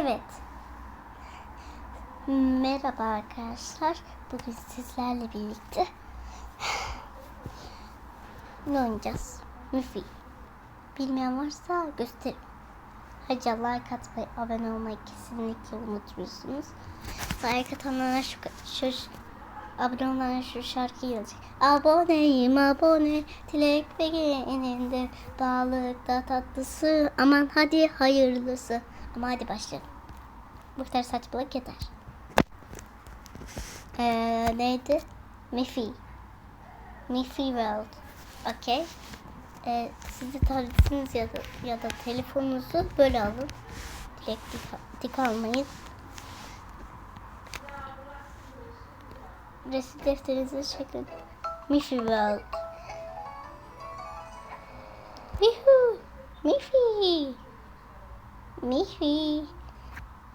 Evet. Merhaba arkadaşlar. Bugün sizlerle birlikte ne oynayacağız? Müfi. Bilmeyen varsa göstereyim. Hadi like atmayı, abone olmayı kesinlikle unutmuyorsunuz. Like atanlara şu, şu abone şu şarkı gelecek. Aboneyim abone, dilek ve eninde bağlıkta tatlısı. Aman hadi hayırlısı. Ama hadi başlayalım. Bu kadar saçmalık yeter. Ee, neydi? Miffy. Miffy World. Okey. Ee, siz de tabletiniz ya da, ya da telefonunuzu böyle alın. Direkt dik, dik almayın. Resim defterinizi çekin. Miffy World. Yuhu! Miffy! Miffy!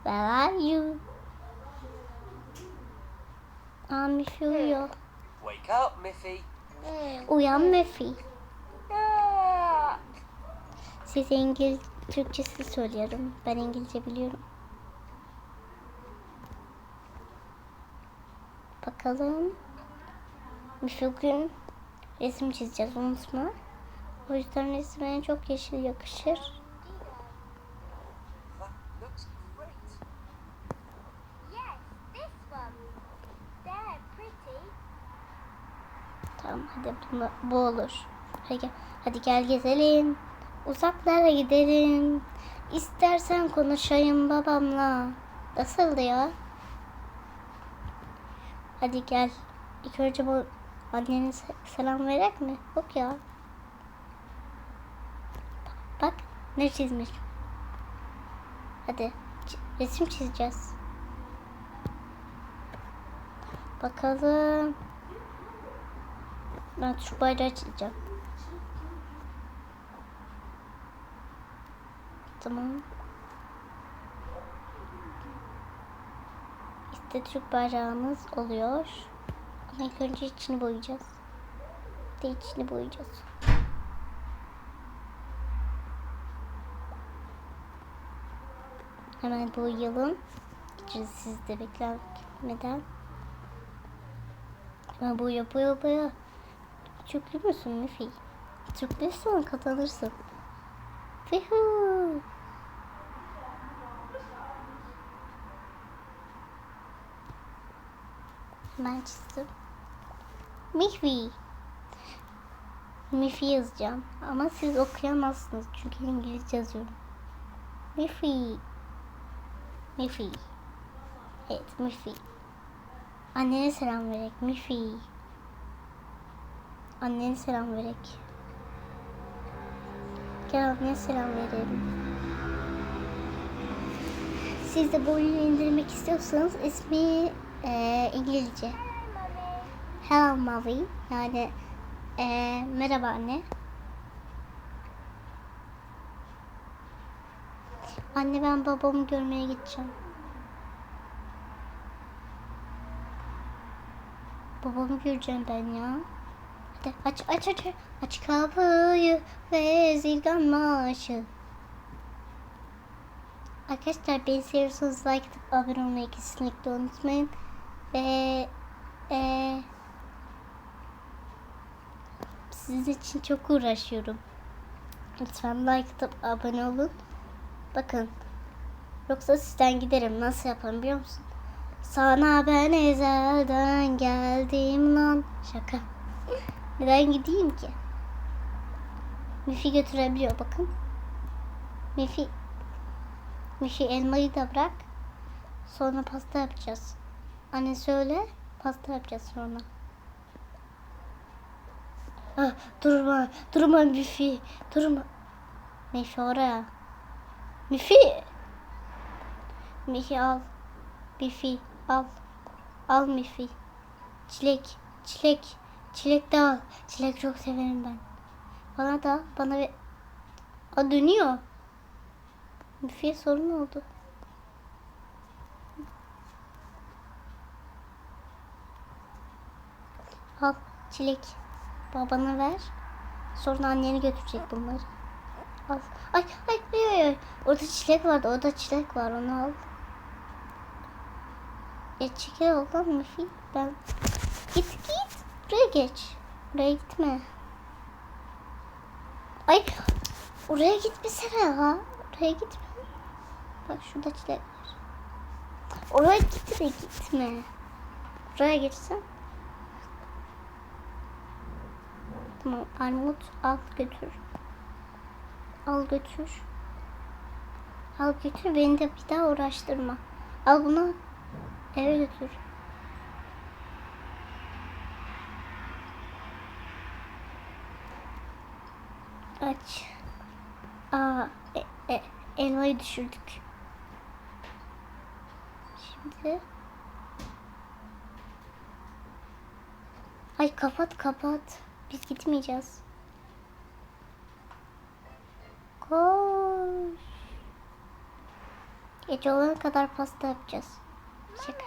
Where are you? Aa Miffy uyuyor. Wake up, Miffy. Uyan Miffy. Size İngiliz Türkçesi söylüyorum. Ben İngilizce biliyorum. Bakalım. Bugün resim çizeceğiz unutma. O yüzden resmine çok yeşil yakışır. Tamam hadi bunu, bu olur. Gel, hadi gel gezelim. Uzaklara gidelim. İstersen konuşayım babamla. Nasıldı ya? Hadi gel. İlk önce bu annene se- selam verek mi? Yok ya. Bak ne çizmiş. Hadi resim çizeceğiz. Bakalım. Ben Türk bayrağı çizeceğim. Tamam. İşte Türk bayrağımız oluyor. Ama ilk önce içini boyayacağız. De içini boyayacağız. Hemen boyayalım. İçini siz de beklemeden. Hemen boya boya boya. Türklü müsün Müfi? Türklüysen kazanırsın. Fihu. Ben çizdim. Mifi. Mifi yazacağım. Ama siz okuyamazsınız çünkü İngilizce yazıyorum. Mifi. Mifi. Evet Mifi. Annene selam verek. Mifi. Annene selam verek. Gel annene selam verelim. Siz de bu oyunu indirmek istiyorsanız ismi eee, İngilizce. Hello Mommy. Yani eee, merhaba anne. Anne ben babamı görmeye gideceğim. Babamı göreceğim ben ya. Hadi aç aç aç aç kapıyı ve zilgan maaşı. Arkadaşlar beni seviyorsanız like atıp abone olmayı kesinlikle unutmayın. Ve e, sizin için çok uğraşıyorum. Lütfen like atıp abone olun. Bakın. Yoksa sizden giderim. Nasıl yaparım biliyor musun? Sana ben ezelden geldim lan. Şaka. Neden gideyim ki? Mifi götürebiliyor bakın. Mifi. Mifi elmayı da bırak. Sonra pasta yapacağız. Anne söyle. Pasta yapacağız sonra. Ah, durma. Durma Mifi. Durma. Mifi oraya. Mifi. Mifi al. Mifi al. Al Mifi. Çilek. Çilek. Çilek de al. Çilek çok severim ben. Bana da bana bir... Aa dönüyor. Mifi'ye sorun oldu. Al çilek. Babana ver. Sonra anneni götürecek bunları. Al. Ay ay ay ay. Orada çilek vardı. Orada çilek var. Onu al. Ya çekil oradan Müfit. Ben... Git git. Buraya geç. Buraya gitme. Ay oraya gitmesene ya. Oraya gitme. Bak şurada çilek var. Oraya gitme gitme. Buraya geçsen. Tamam armut al götür. Al götür. Al götür beni de bir daha uğraştırma. Al bunu eve götür. Aç. Aa, e, e, elmayı düşürdük. Şimdi. Ay kapat kapat. Biz gitmeyeceğiz. Koş. Gece olana kadar pasta yapacağız. Şaka.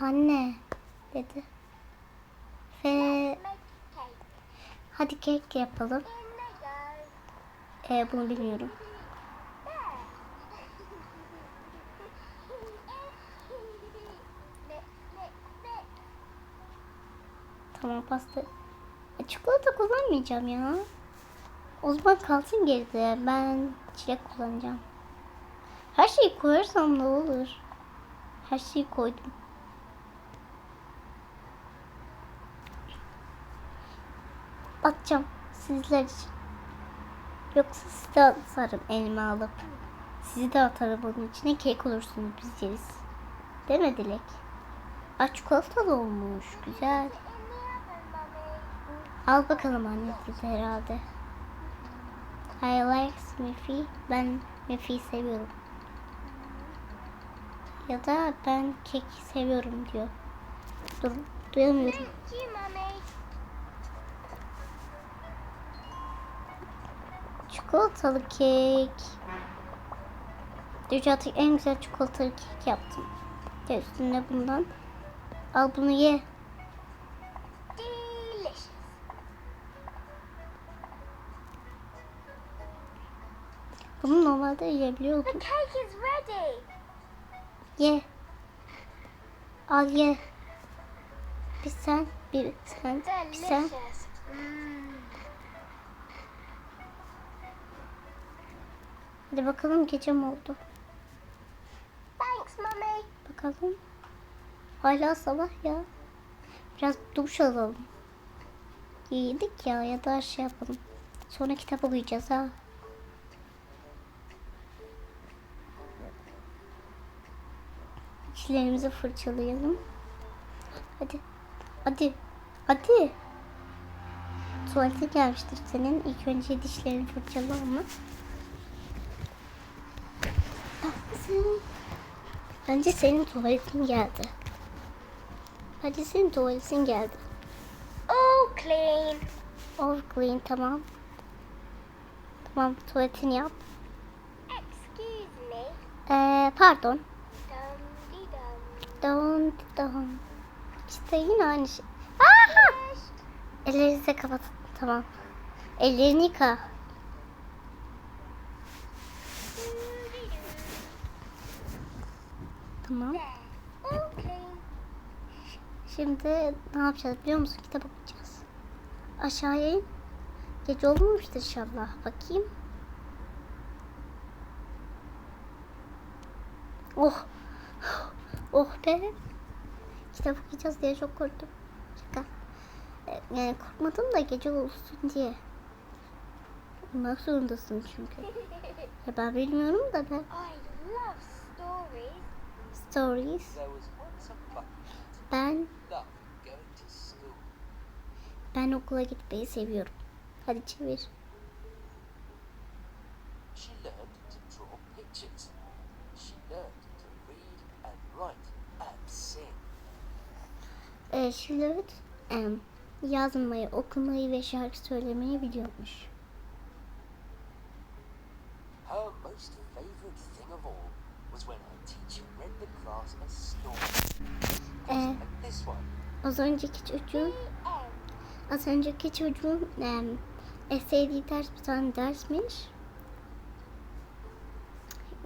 Anne dedi. Ve hadi kek yapalım. Ee, bunu bilmiyorum. Tamam pasta. E, çikolata kullanmayacağım ya. O zaman kalsın geride. Ben çilek kullanacağım. Her şeyi koyarsam ne olur? Her şeyi koydum. Atacağım sizler için. Yoksa size atarım elime alıp. Sizi de atarım bunun içine kek olursunuz biz yeriz. Değil mi Dilek? Aa çikolatalı olmuş. Güzel. Al bakalım anne bize herhalde. I like Miffy. Ben Miffy'yi seviyorum. Ya da ben kek seviyorum diyor. Dur duyamıyorum. Çikolatalı kek. Dünyadaki en güzel çikolatalı kek yaptım. De üstüne bundan. Al bunu ye. Normalde The yiyebiliyordum. cake is ready. Ye. Al ye. Bir sen, bir sen, bir sen. Mm. Hadi bakalım gece mi oldu? Thanks, mummy. Bakalım. Hala sabah ya. Biraz duş alalım. Yedik ya ya da şey yapalım. Sonra kitap okuyacağız ha. Dişlerimizi fırçalayalım. Hadi. Hadi. Hadi. Tuvalete gelmiştir senin. İlk önce dişlerini fırçala ama. Haklısın. Bence senin tuvaletin geldi. Bence senin tuvaletin geldi. All clean. All clean tamam. Tamam tuvaletini yap. Excuse me. Ee, pardon. Don't don't. İşte yine aynı şey. Aha! Ellerinizi kapat. Tamam. Ellerini yıka. Tamam. Şimdi ne yapacağız biliyor musun? Kitap okuyacağız. Aşağıya in. Gece olmamıştır inşallah. Bakayım. Oh. Oh be. Kitap okuyacağız diye çok korktum. Şaka. Ee, Yani korkmadım da gece olsun diye. Uyumak zorundasın çünkü. Ya ben bilmiyorum da ben. I love stories. Ben ben okula gitmeyi seviyorum. Hadi çevir. Ee, Charlotte em, yazmayı, okumayı ve şarkı söylemeyi biliyormuş. Her most favourite thing of all was when her teacher read the class a story. One. az önceki çocuğun az önceki çocuğun em, En sevdiği ders bir tane dersmiş.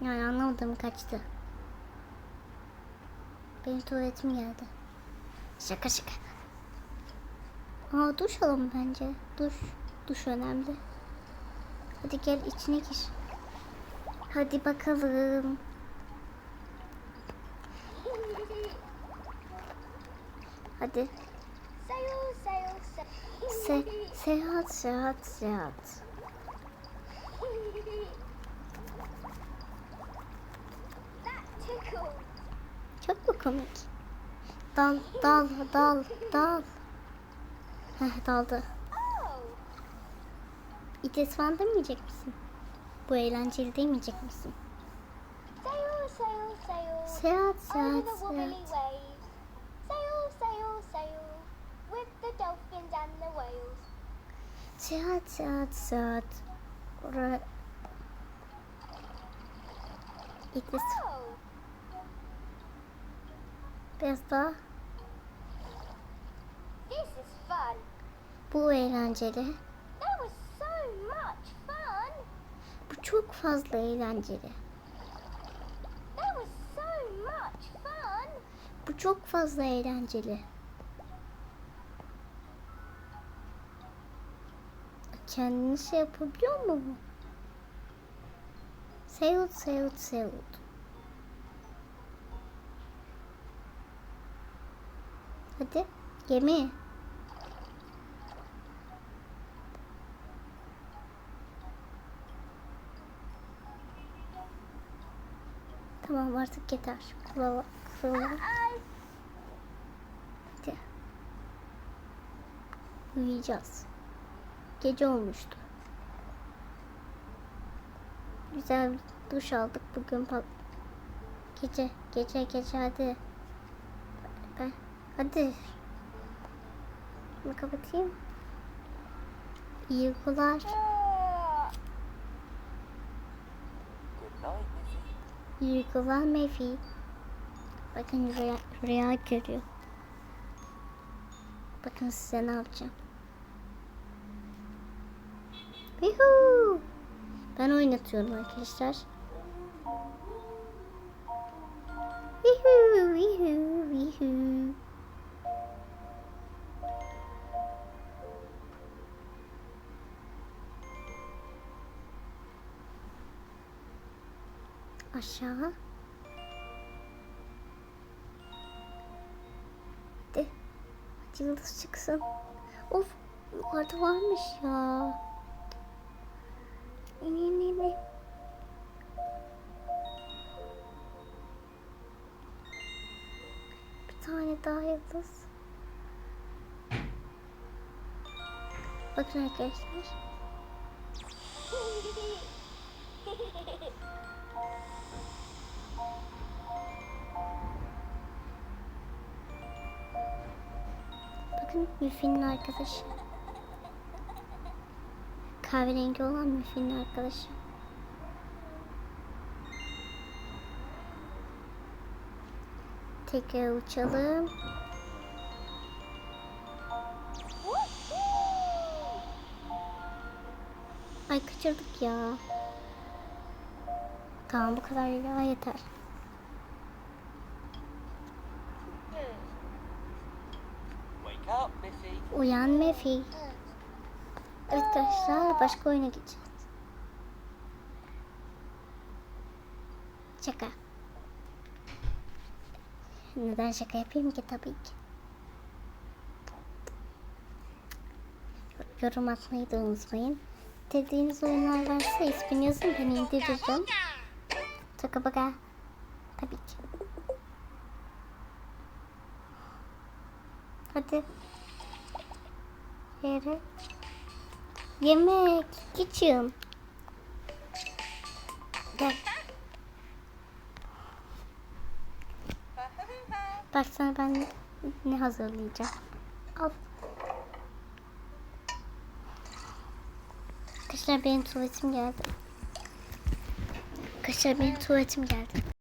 Yani anlamadım kaçtı. Benim tuvaletim geldi. Şaka şaka. Aa duş alalım bence. Duş. Duş önemli. Hadi gel içine gir. Hadi bakalım. Hadi. Se seyahat seyahat seyahat. Çok mu komik? Dal dal dal dal. Heh daldı. Oh, İt ıslandırmayacak mısın? Bu eğlenceli demeyecek misin? sail, sail, sail. Seyahat seyahat seyahat. With the dolphins and the whales. Seyahat seyahat seyahat. Ora... İt ıs- Oh, Biraz daha. Bu eğlenceli. So. Bu çok fazla eğlenceli. So. Bu çok fazla eğlenceli. Kendini şey yapabiliyor mu bu? Seyut, seyut, seyut. Hadi, gemi. Tamam artık yeter. Kulağa. Ay. Hadi. Uyuyacağız. Gece olmuştu. Güzel bir duş aldık bugün. Gece, gece, gece hadi. Ben, hadi. Bunu kapatayım. İyi uykular. Uykular Mefi. Bakın rüya, rüya görüyor. Bakın size ne yapacağım. Yuhuu. Ben oynatıyorum arkadaşlar. Yuhuu, yuhuu, yuhuu. Aşağı. Hadi. Hadi yıldız çıksın. Of yukarıda varmış ya. İn in in in. Bir tane daha yıldız. Bakın arkadaşlar. Bakın Müfin'in arkadaşı. Kahverengi olan Müfin'in arkadaşı. Tekrar uçalım. Ay kaçırdık ya. Tamam bu kadar ya yeter. Wake up, Miffy. Uyan Mefi. Evet arkadaşlar başka oyuna geçeceğiz. Şaka. Neden şaka yapayım ki tabii ki. Yorum atmayı da unutmayın. Dediğiniz oyunlar varsa ismini yazın ben indireceğim. Şaka baka. Tabii ki. Hadi. Yere. Yemek. Kitchen. Gel. Bak sana ben ne hazırlayacağım. Al. Arkadaşlar benim tuvaletim geldi. Arkadaşlar benim tuvaletim geldi.